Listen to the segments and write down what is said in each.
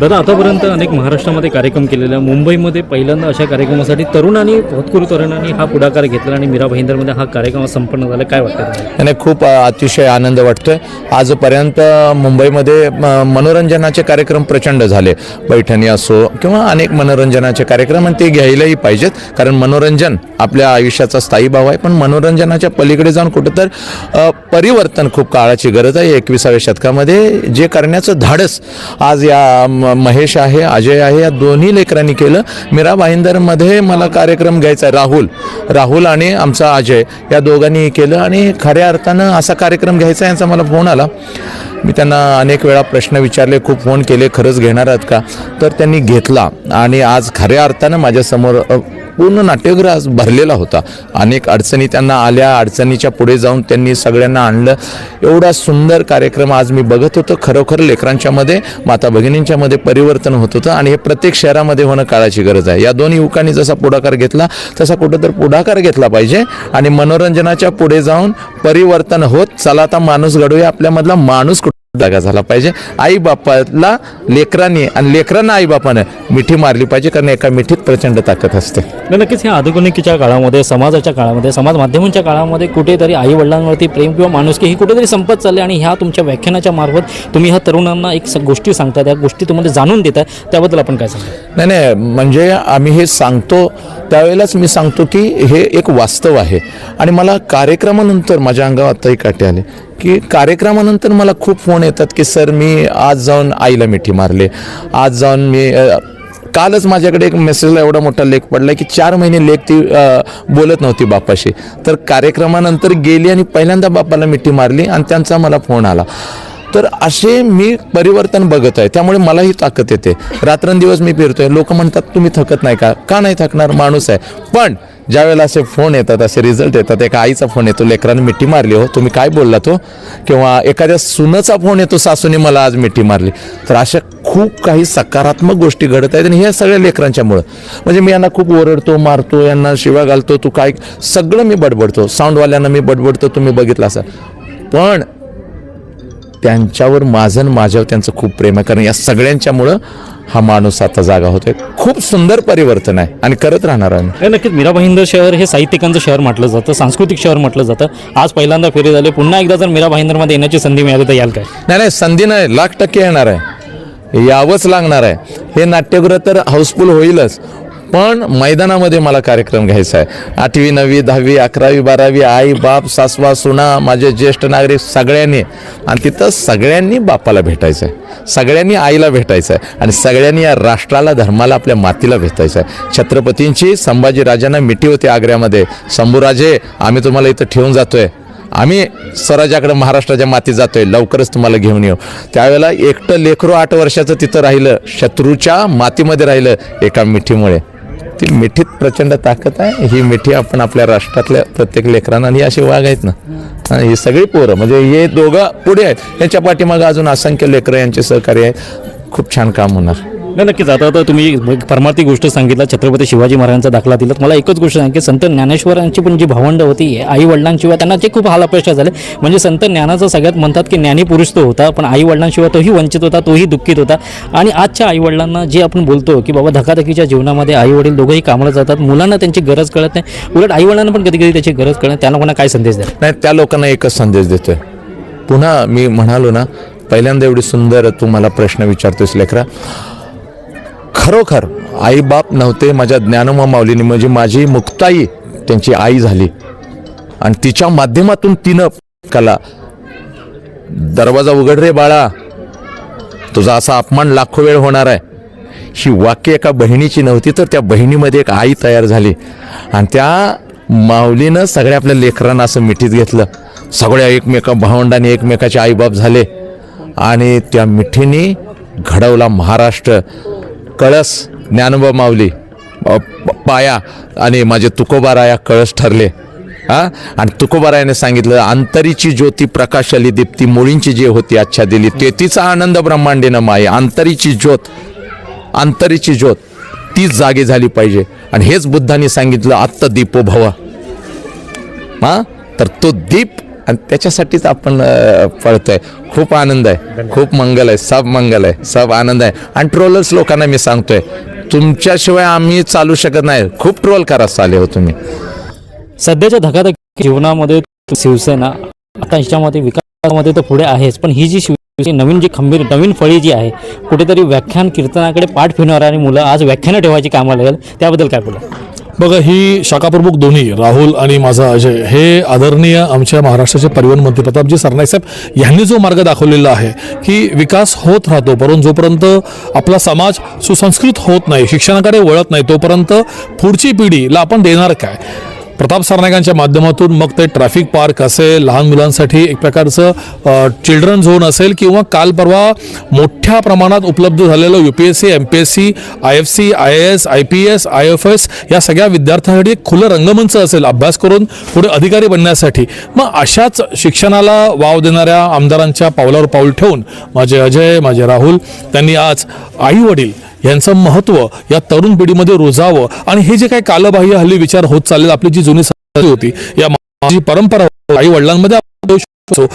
दादा आतापर्यंत अनेक महाराष्ट्रामध्ये कार्यक्रम केलेला आहे. मुंबईमध्ये पहिल्यांदा अशा कार्यक्रमासाठी तरुणांनी भोतकरू तरुणांनी हा पुढाकार घेतला आणि मीरा भाईंदरमध्ये हा कार्यक्रम संपन्न झाला. काय वाटतं त्याने आणि खूप अतिशय आनंद वाटतोय. आजपर्यंत मुंबईमध्ये मनोरंजनाचे कार्यक्रम प्रचंड झाले. पैठणी असो किंवा अनेक मनोरंजनाचे कार्यक्रम आणि ते घ्यायलाही पाहिजेत. कारण मनोरंजन आपल्या आयुष्याचा स्थायी भाव आहे. पण मनोरंजनाच्या पलीकडे जाऊन कुठं तर परिवर्तन खूप काळाची गरज आहे. एकविसाव्या शतकामध्ये जे करण्याचं धाडस आज या महेश आहे अजय आहे या दोन्ही लेकरांनी केलं. मीरा भाईंदरमध्ये मला कार्यक्रम घ्यायचा आहे राहुल. राहुल आणि आमचा अजय या दोघांनी केलं. आणि खऱ्या अर्थानं असा कार्यक्रम घ्यायचा यांचा मला फोन आला. मी त्यांना अनेक वेळा प्रश्न विचारले खूप फोन केले खरंच घेणार आहात का? तर त्यांनी घेतला आणि आज खऱ्या अर्थानं माझ्यासमोर पूर्ण नाट्यगृह आज भरलेला होता. अनेक अडचणी त्यांना आल्या अडचणीच्या पुढे जाऊन त्यांनी सगळ्यांना आणलं. एवढा सुंदर कार्यक्रम आज मी बघत होतो. खरोखर लेकरांच्यामध्ये माता भगिनींच्यामध्ये परिवर्तन होत होतं आणि हे प्रत्येक शहरामध्ये होणं काळाची गरज आहे. या दोन युवकांनी जसा पुढाकार घेतला तसा कुठं तर पुढाकार घेतला पाहिजे आणि मनोरंजनाच्या पुढे जाऊन परिवर्तन होत. चला आता माणूस घडूया आपल्यामधला माणूस जागा झाला पाहिजे. आई बापाला लेकरांनी आणि लेकरांना आई बापानं मिठी मारली पाहिजे कारण एका मिठीत प्रचंड ताकद असते. नाही, नक्कीच ह्या आधुनिकीच्या काळामध्ये समाजाच्या काळामध्ये समाज माध्यमांच्या काळामध्ये कुठेतरी आई वडिलांवरती प्रेम किंवा माणुसकी ही कुठेतरी संपत चालली आणि ह्या तुमच्या व्याख्यानाच्या मार्फत तुम्ही ह्या तरुणांना एक गोष्टी सांगता त्या गोष्टी तुम्हाला जाणून देताय. त्याबद्दल आपण काय सांगता नाही नाही म्हणजे आम्ही हे सांगतो त्यावेळेलाच मी सांगतो की हे एक वास्तव आहे. आणि मला कार्यक्रमानंतर माझ्या अंगावर आत्ताही काटे आले. की कार्यक्रमानंतर मला खूप फोन येतात की सर मी आज जाऊन आईला मिठी मारले. आज जाऊन मी कालच माझ्याकडे एक मेसेजला एवढा मोठा लेख पडला की चार महिने लेख ती बोलत नव्हती बापाशी तर कार्यक्रमानंतर गेली आणि पहिल्यांदा बापाला मिठी मारली आणि त्यांचा मला फोन आला. तर असे मी परिवर्तन बघत आहे. त्यामुळे मलाही ताकद येते. रात्रंदिवस मी फिरतोय. लोक म्हणतात तुम्ही थकत नाही का? का नाही थकणार? माणूस आहे. पण ज्यावेळेला असे फोन येतात असे रिझल्ट येतात एका आईचा फोन येतो लेकरानं मिठी मारली हो तुम्ही काय बोलला तो? किंवा एखाद्या सुनाचा फोन येतो सासूने मला आज मिठी मारली. तर अशा खूप काही सकारात्मक गोष्टी घडत आहेत आणि ह्या सगळ्या लेकरांच्यामुळं. म्हणजे मी यांना खूप ओरडतो मारतो यांना शिवा घालतो तू काय? सगळं मी बडबडतो. साऊंडवाल्यांना मी बडबडतो तुम्ही बघितलं असं. पण त्यांच्यावर माझं माझ्यावर त्यांचं खूप प्रेम आहे. कारण या सगळ्यांच्यामुळं हा माणूस आता जागा होतोय. खूप सुंदर परिवर्तन आहे आणि करत राहणार आहे नाही, नक्कीच. मीरा भाईंदर शहर हे साहित्यिकांचं शहर म्हटलं जातं सांस्कृतिक शहर म्हटलं जातं. आज पहिल्यांदा फेरी झाले. पुन्हा एकदा जर मीरा भाईंदरमध्ये येण्याची संधी मिळाली तर याल काय? नाही नाही संधी नाही. लाख टक्के येणार आहे. यावंच लागणार आहे. हे नाट्यगृह तर हाऊसफुल होईलच. पण मैदानामध्ये मला कार्यक्रम घ्यायचा आहे. आठवी नववी दहावी अकरावी बारावी आई बाप सासवा सुना माझे ज्येष्ठ नागरिक सगळ्यांनी आणि तिथं सगळ्यांनी बापाला भेटायचं आहे. सगळ्यांनी आईला भेटायचं आहे आणि सगळ्यांनी या राष्ट्राला धर्माला आपल्या मातीला भेटायचं आहे. छत्रपतींची संभाजीराजांना मिठी होती आग्र्यामध्ये. शंभूराजे आम्ही तुम्हाला इथं ठेवून जातोय. आम्ही स्वराज्याकडे महाराष्ट्राच्या मातीत जातोय. लवकरच तुम्हाला घेऊन येऊ. त्यावेळेला एकटं लेकरू आठ वर्षाचं तिथं राहिलं. शत्रूच्या मातीमध्ये राहिलं एका मिठीमुळे. ती मिठीत प्रचंड ताकद आहे. ही मिठी आपण आपल्या राष्ट्रातल्या प्रत्येक लेकरांना आणि ही अशी वाघ आहेत ना. ही सगळी पोरं म्हणजे हे दोघं पुढे आहेत. यांच्या पाठीमागं अजून असंख्य लेकरं यांचे सहकार्य आहे खूप छान काम होणार. नाही नक्कीच. आता तर तुम्ही परमार्थी गोष्ट सांगितलं छत्रपती शिवाजी महाराजांचा दाखला दिलात मला एकच गोष्ट सांग की संत ज्ञानेश्वरांची पण जी भावंड होती आई वडिलांशिवाय त्यांना जे खूप हाल अपेक्षा झाले. म्हणजे संत ज्ञानाचं सगळ्यात म्हणतात की ज्ञानी पुरुष तो होता पण आई वडिलांशिवाय तोही वंचित होता तोही दुःखित होता. आणि आजच्या आई वडिलांना जे आपण बोलतो की बाबा धकाधकीच्या जीवनामध्ये आई वडील दोघंही कामाला जातात मुलांना त्यांची गरज कळत नाही. उलट आई वडिलांना पण कधी कधी त्याची गरज कळत नाही. त्यांना कोणा काय संदेश द्या नाही त्या लोकांना एकच संदेश देतोय. पुन्हा मी म्हणालो ना पहिल्यांदा एवढी सुंदर तू मला प्रश्न विचारतोस लेकरा. खरोखर आईबाप नव्हते माझ्या ज्ञानोमा माऊलीने म्हणजे माझी मुक्ताई त्यांची आई झाली. आणि तिच्या माध्यमातून तिनं कला. दरवाजा उघड रे बाळा. तुझा असा अपमान लाखो वेळ होणार आहे. ही वाक्य एका बहिणीची नव्हती तर त्या बहिणीमध्ये एक आई तयार झाली. आणि त्या माऊलीनं सगळ्या आपल्या लेकरांना असं मिठीत घेतलं. सगळ्या एकमेका भावंडाने एकमेकाचे आईबाप झाले. आणि त्या मिठीने घडवला महाराष्ट्र. कळस ज्ञानोबा माऊली पाया आणि माझे तुकोबाराया कळस ठरले. हां? आणि तुकोबारायाने सांगितलं अंतरीची ज्योती प्रकाशाली दीप्ती मुळींची जी होती आच्छा दिली ते तिचा आनंद ब्रह्मांडेनं माय अंतरीची ज्योत अंतरीची ज्योत तीच जागी झाली पाहिजे. आणि हेच बुद्धाने सांगितलं आत्ता दीपो भवा हां? तर तो दीप आणि त्याच्यासाठीच आपण पळतोय. खूप आनंद आहे. खूप मंगल आहे. सब मंगल आहे. सब आनंद आहे. आणि ट्रोलर्स लोकांना मी सांगतोय तुमच्याशिवाय आम्ही चालू शकत नाही. खूप ट्रोल करा चाले हो तुम्ही. सध्याच्या धकाधकी जीवनामध्ये शिवसेना आता ह्याच्यामध्ये विकासामध्ये तर पुढे आहेच पण ही जी शिवसेना नवीन जी खंबीर नवीन फळी जी आहे कुठेतरी व्याख्यान कीर्तनाकडे पाठ फिरणारी मुलं आज व्याख्यानं ठेवायची कामाला लागेल. त्याबद्दल काय बोला बघा ही शाखाप्रमुख दोन्ही राहुल आणि माझा अजय हे आदरणीय आमच्या महाराष्ट्राचे परिवहन मंत्री प्रतापजी सरनाईक साहेब यांनी जो मार्ग दाखवलेला आहे की विकास होत राहतो परंतु जोपर्यंत आपला समाज सुसंस्कृत होत नाही शिक्षणाकडे वळत नाही तोपर्यंत पुढची पिढीला आपण देणार काय? प्रताप सरनाईकांच्या माध्यमातून मग ते ट्रॅफिक पार्क असेल लहान मुलांसाठी एक प्रकारचं चिल्ड्रन झोन असेल किंवा काल परवा मोठ्या प्रमाणात उपलब्ध झालेलं U P S C M P S C I F C I A S I P S I F S या सगळ्या विद्यार्थ्यांसाठी एक खुलं रंगमंच असेल अभ्यास करून पुढे अधिकारी बनण्यासाठी. मग अशाच शिक्षणाला वाव देणाऱ्या आमदारांच्या पावलावर पाऊल ठेवून माझे अजय माझे राहुल त्यांनी आज आई वडील यांचं महत्त्व या तरुण पिढीमध्ये रुजावं आणि हे जे काही कालबाह्य हल्ली विचार होत चालले आपली जी जुनी संस्कृती होती या माझी परंपरा आई वडिलांमध्ये आपण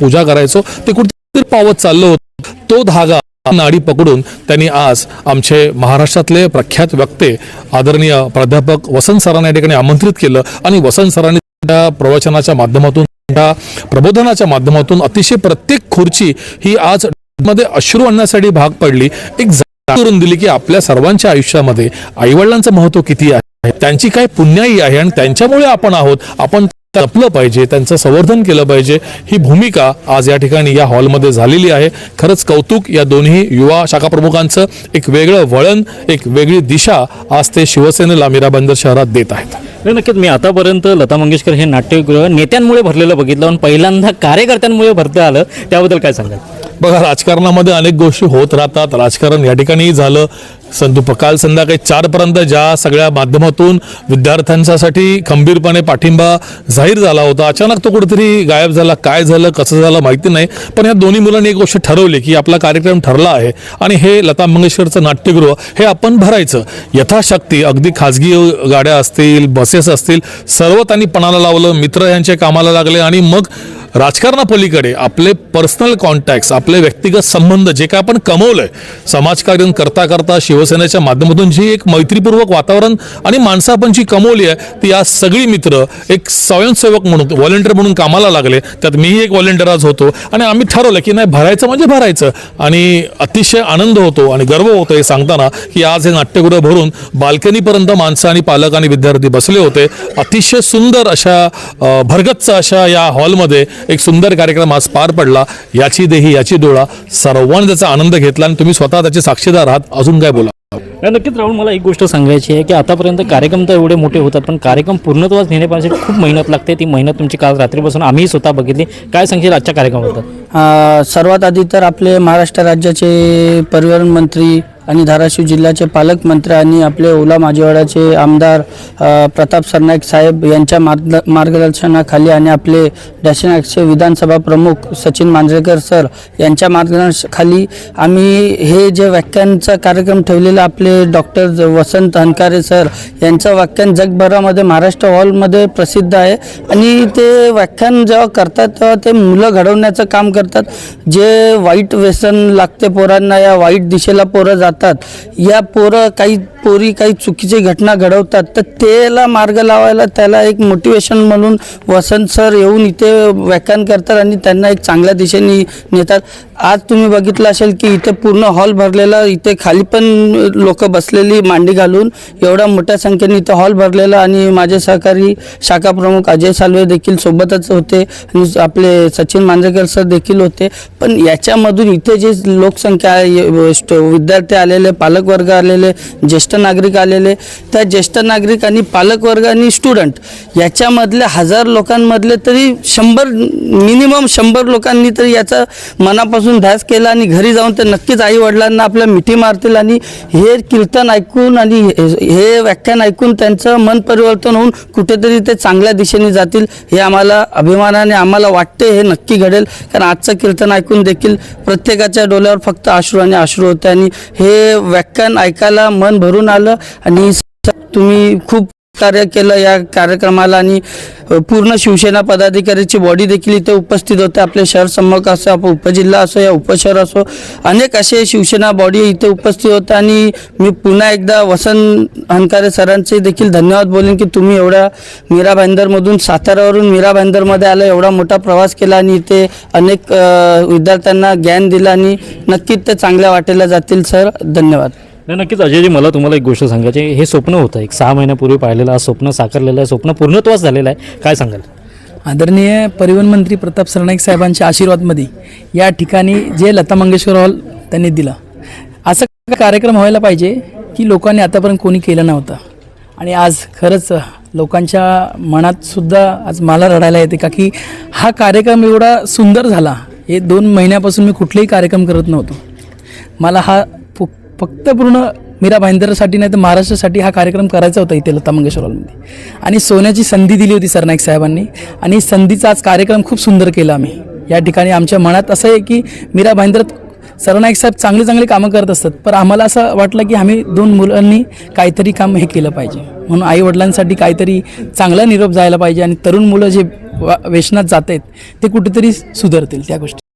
पूजा करायचो ते कुठेतरी पावत चाललं होतं. तो धागा नाडी पकडून त्यांनी आज आमचे महाराष्ट्रातले प्रख्यात वक्ते आदरणीय प्राध्यापक वसंत सरांना या ठिकाणी आमंत्रित केलं आणि वसंत सरांनी त्या प्रवचनाच्या माध्यमातून त्या प्रबोधनाच्या माध्यमातून अतिशय प्रत्येक खुर्ची ही आज मध्ये अश्रू आणण्यासाठी भाग पडली एक करून दिली की आपल्या सर्वांच्या आयुष्यामध्ये आईवडिलांचं महत्त्व किती आहे त्यांची काय पुण्याई आहे आणि त्यांच्यामुळे आपण आहोत आपण जपलं पाहिजे त्यांचं संवर्धन केलं पाहिजे ही भूमिका आज या ठिकाणी या हॉलमध्ये झालेली आहे. खरंच कौतुक या दोन्ही युवा शाखा प्रमुखांचं एक वेगळं वळण एक वेगळी दिशा आज ते शिवसेनेला मीरा बंदर शहरात देत आहेत. नाही नक्कीच. मी आतापर्यंत लता मंगेशकर हे नाट्यगृह नेत्यांमुळे भरलेलं बघितलं पण पहिल्यांदा कार्यकर्त्यांमुळे भरतं आलं. त्याबद्दल काय सांगाल? बघा राजकारणामध्ये अनेक गोष्टी होत राहतात. राजकारण या ठिकाणी झालं. संतू काल संध्याकाळी चारपर्यंत ज्या सगळ्या माध्यमातून विद्यार्थ्यांच्यासाठी खंबीरपणे पाठिंबा जाहीर झाला होता. अचानक तो कुठेतरी गायब झाला काय झालं कसं झालं माहिती नाही. पण या दोन्ही मुलांनी एक गोष्ट ठरवली की आपला कार्यक्रम ठरला आहे आणि हे लता मंगेशकरचं नाट्यगृह हे आपण भरायचं. यथाशक्ती अगदी खाजगी गाड्या असतील बसेस असतील सर्व त्यांनी पणाला लावलं मित्र यांच्या कामाला लागले आणि मग राजकारणापलीकडे आपले पर्सनल कॉन्टॅक्ट आपले व्यक्तिगत संबंध जे काय आपण कमवलंय समाजकार्य करता करता शिवसेनेच्या माध्यमातून जी एक मैत्रीपूर्वक वातावरण आणि माणसं आपण जी कमवली आहे ती आज सगळी मित्र एक स्वयंसेवक म्हणून व्हॉलेंटियर म्हणून कामाला लागले. त्यात मीही एक व्हॉलेंटियर आज होतो. आणि आम्ही ठरवलं की नाही भरायचं म्हणजे भरायचं. आणि अतिशय आनंद होतो आणि गर्व होतो हे सांगताना की आज हे नाट्यगृह भरून बाल्कनीपर्यंत माणसं आणि पालक आणि विद्यार्थी बसले होते. अतिशय सुंदर अशा भरगच्च अशा या हॉलमध्ये एक सुंदर कार्यक्रम आज पार पडला. याची देही याची डोळा सर्वांनी त्याचा आनंद घेतला आणि तुम्ही स्वतः त्याचे साक्षीदार आहात. अजून काय बोला? नाही नक्कीच राहुल मला एक गोष्ट सांगायची आहे की आतापर्यंत कार्यक्रम तर एवढे मोठे होतात पण कार्यक्रम पूर्णत्वास नेण्यापासून खूप मेहनत लागते. ती मेहनत तुमची काल रात्रीपासून आम्ही स्वतः बघितली. काय सांगशील आजच्या कार्यक्रमाबद्दल? सर्वात आधी तर आपले महाराष्ट्र राज्याचे परिवहन मंत्री आणि धाराशिव जिल्ह्याचे पालकमंत्री आणि आपले ओला माजेवाडाचे आमदार प्रताप सरनाईक साहेब यांच्या मार्ग मार्गदर्शनाखाली आणि आपले डॅशनागचे विधानसभा प्रमुख सचिन मांजरेकर सर यांच्या मार्गदर्शनाखाली आम्ही हे जे व्याख्यानचा कार्यक्रम ठेवलेला आपले डॉक्टर वसंत हनकारे सर यांचं व्याख्यान जगभरामध्ये महाराष्ट्र हॉलमध्ये प्रसिद्ध आहे. आणि ते व्याख्यान जेव्हा करतात तेव्हा ते मुलं घडवण्याचं काम करतात. जे वाईट व्यसन लागते पोरांना या वाईट दिशेला पोरं जातात या पोरं काही पोरी काही चुकीची घटना घडवतात तर त्याला मार्ग लावायला त्याला एक मोटिवेशन म्हणून वसंत सर येऊन इथे व्याख्यान करतात आणि त्यांना एक चांगल्या दिशेने नेतात. आज तुम्ही बघितलं असेल की इथे पूर्ण हॉल भरलेला इथे खाली पण लोक बसलेली मांडी घालून एवढ्या मोठ्या संख्येने इथे हॉल भरलेला आणि माझे सहकारी शाखा प्रमुख अजय सालवे देखील सोबतच होते आणि आपले सचिन मांजरेकर सर देखील होते. पण याच्यामधून इथे जे लोकसंख्या आहे, विद्यार्थी आलेले पालकवर्ग आलेले ज्येष्ठ नागरिक आलेले त्या ज्येष्ठ नागरिक आणि पालकवर्ग आणि स्टुडंट याच्यामधले हजार लोकांमधले तरी शंभर मिनिमम शंभर लोकांनी तरी याचा मनापासून ध्यास केला आणि घरी जाऊन ते नक्कीच आई वडिलांना आपल्या मिठी मारतील आणि हे कीर्तन ऐकून आणि हे- व्याख्यान ऐकून त्यांचं मन परिवर्तन होऊन कुठेतरी ते चांगल्या दिशेने जातील हे आम्हाला अभिमानाने आम्हाला वाटते हे नक्की घडेल. कारण आजचं कीर्तन ऐकून देखील प्रत्येकाच्या डोल्यावर फक्त अश्रू आणि अश्रू होते आणि हे व्याख्यान ऐकायला मन भरून आलं आणि तुम्ही खूप कार्य केलं या कार्यक्रमाला आणि पूर्ण शिवसेना पदाधिकाऱ्याची बॉडी देखील इथे उपस्थित होते. आपले शहर सम्मक असो आप उपजिल्हा असो या उपशहर असो अनेक असे शिवसेना बॉडी इथे उपस्थित होते. आणि मी पुन्हा एकदा वसंत हनकारे सरांचे देखील धन्यवाद बोलेन की तुम्ही एवढ्या मीरा भाईंदरमधून साताऱ्यावरून मीरा भाईंदरमध्ये आलं एवढा मोठा प्रवास केला आणि इथे अनेक विद्यार्थ्यांना ज्ञान दिलं आणि नक्कीच ते चांगल्या वाटेला जातील सर. धन्यवाद. नाही नक्कीच अजयजी मला तुम्हाला एक गोष्ट सांगायची हे स्वप्न होतं एक सहा महिन्यापूर्वी पाहिलेलं आज स्वप्न साकारलेलं आहे स्वप्न पूर्णत्वास झालेलं आहे काय सांगाल? आदरणीय परिवहन मंत्री प्रताप सरनाईक साहेबांच्या आशीर्वादमध्ये या ठिकाणी जे लता मंगेशकर हॉल त्यांनी दिलं. असं कार्यक्रम व्हायला पाहिजे की लोकांनी आतापर्यंत कोणी केलं नव्हतं. आणि आज खरंच लोकांच्या मनातसुद्धा आज मला रडायला येते का की हा कार्यक्रम एवढा सुंदर झाला. हे दोन महिन्यापासून मी कुठलेही कार्यक्रम करत नव्हतो. मला हा फक्त पूर्ण मीरा भाईंदरसाठी नाही तर महाराष्ट्रासाठी हा कार्यक्रम करायचा होता इथे लता मंगेशकर हॉलमध्ये. आणि सोन्याची संधी दिली होती सरनाईक साहेबांनी. आणि संधीचा आज कार्यक्रम खूप सुंदर केला आम्ही. या ठिकाणी आमच्या मनात असं आहे की मीरा भाईंदर सरनाईक साहेब चांगले चांगले कामं करत असतात. पण आम्हाला असं वाटलं की आम्ही दोन मुलांनी काहीतरी काम हे केलं पाहिजे. म्हणून आईवडिलांसाठी काहीतरी चांगला निरोप जायला पाहिजे आणि तरुण मुलं जे वा- व्यसनात जात आहेत ते कुठेतरी सुधारतील त्या गोष्टी.